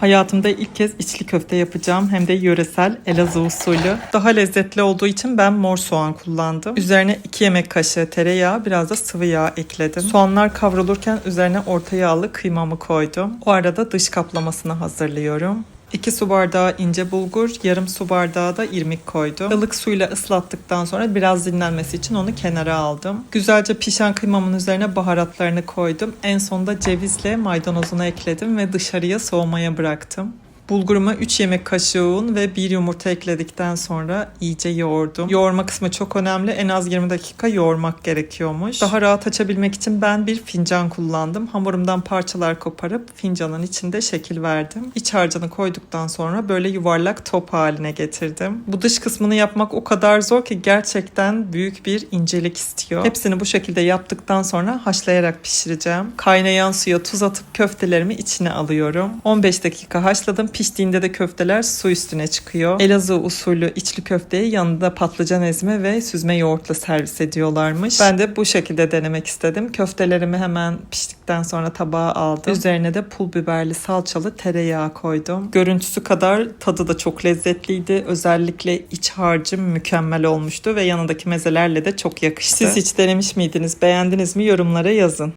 Hayatımda ilk kez içli köfte yapacağım hem de yöresel Elazığ usulü. Daha lezzetli olduğu için ben mor soğan kullandım. Üzerine 2 yemek kaşığı tereyağı biraz da sıvı yağ ekledim. Soğanlar kavrulurken üzerine orta yağlı kıymamı koydum. O arada dış kaplamasını hazırlıyorum. 2 su bardağı ince bulgur, yarım su bardağı da irmik koydum. Ilık suyla ıslattıktan sonra biraz dinlenmesi için onu kenara aldım. Güzelce pişen kıymamın üzerine baharatlarını koydum. En sonunda cevizle maydanozunu ekledim ve dışarıya soğumaya bıraktım. Bulguruma 3 yemek kaşığı un ve 1 yumurta ekledikten sonra iyice yoğurdum. Yoğurma kısmı çok önemli. En az 20 dakika yoğurmak gerekiyormuş. Daha rahat açabilmek için ben bir fincan kullandım. Hamurumdan parçalar koparıp fincanın içinde şekil verdim. İç harcını koyduktan sonra böyle yuvarlak top haline getirdim. Bu dış kısmını yapmak o kadar zor ki gerçekten büyük bir incelik istiyor. Hepsini bu şekilde yaptıktan sonra haşlayarak pişireceğim. Kaynayan suya tuz atıp köftelerimi içine alıyorum. 15 dakika haşladım. Piştiğinde de köfteler su üstüne çıkıyor. Elazığ usulü içli köfteyi yanında patlıcan ezme ve süzme yoğurtla servis ediyorlarmış. Ben de bu şekilde denemek istedim. Köftelerimi hemen piştikten sonra tabağa aldım. Üzerine de pul biberli salçalı tereyağı koydum. Görüntüsü kadar tadı da çok lezzetliydi. Özellikle iç harcı mükemmel olmuştu ve yanındaki mezelerle de çok yakıştı. Siz hiç denemiş miydiniz? Beğendiniz mi? Yorumlara yazın.